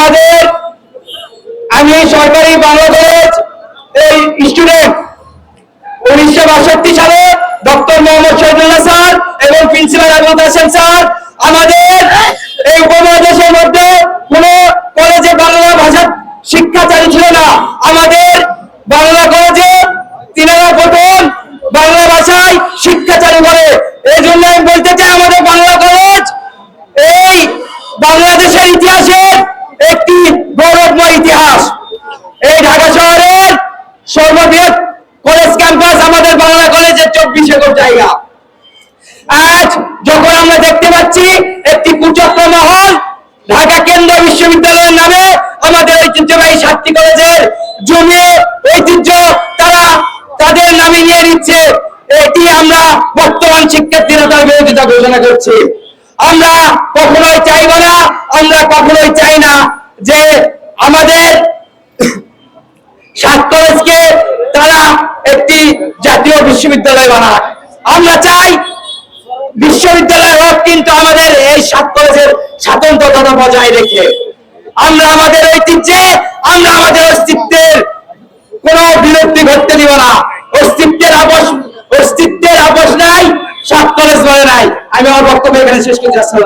আমাদের, আমি সরকারি বাংলা কলেজ এই স্টুডেন্ট উনিশশো বাষট্টি সালে ডক্টর মোহাম্মদ শহীদুল্লাহ স্যার এবং প্রিন্সিপাল আহমদ হাসান স্যার আমাদের এই উপমহাদেশের মধ্যে কোন কলেজে বাংলা ভাষা শিক্ষা চালু ছিল না। আমাদের বাংলা কলেজে তিনারা প্রথম বাংলা ভাষায় শিক্ষা চালু করে এই জন্য আমি বলতে চাই আমাদের বাংলা কলেজ এই বাংলাদেশের ইতিহাসের একটি গৌরবময় ইতিহাস এই ঢাকা শহরের সর্ববৃহৎ কলেজ ক্যাম্পাস আমাদের বাংলা কলেজের চব্বিশ একর জায়গা। আজ যখন আমরা দেখতে পাচ্ছি একটি কুচক্র মহল, ঢাকা কেন্দ্রীয় বিশ্ববিদ্যালয়ের নামে আমাদের ঐতিহ্যবাহী সাতটি কলেজের জমি ঐতিহ্য তারা তাদের নামে নিয়ে নিচ্ছে। এটি আমরা বর্তমান শিক্ষার্থীরা তার বিরোধিতা ঘোষণা করছি। আমরা কখনোই চাইব না, আমরা কখনোই চাই না যে আমাদের সাত কলেজকে তারা একটি জাতীয় বিশ্ববিদ্যালয় বানায়। আমরা চাই বিশ্ববিদ্যালয় হোক কিন্তু আমাদের এই সাত কলেজের স্বাতন্ত্রতা বজায় রেখে। আমরা আমাদের ঐতিহ্যে, আমরা আমাদের অস্তিত্বের কোন বিলুপ্তি ঘটতে দিব না। অস্তিত্বের আবশ অস্তিত্বের আবশ নাই, সাত কলেজ বলে নাই। আমি আমার বক্তব্য এখানে শেষ করছি।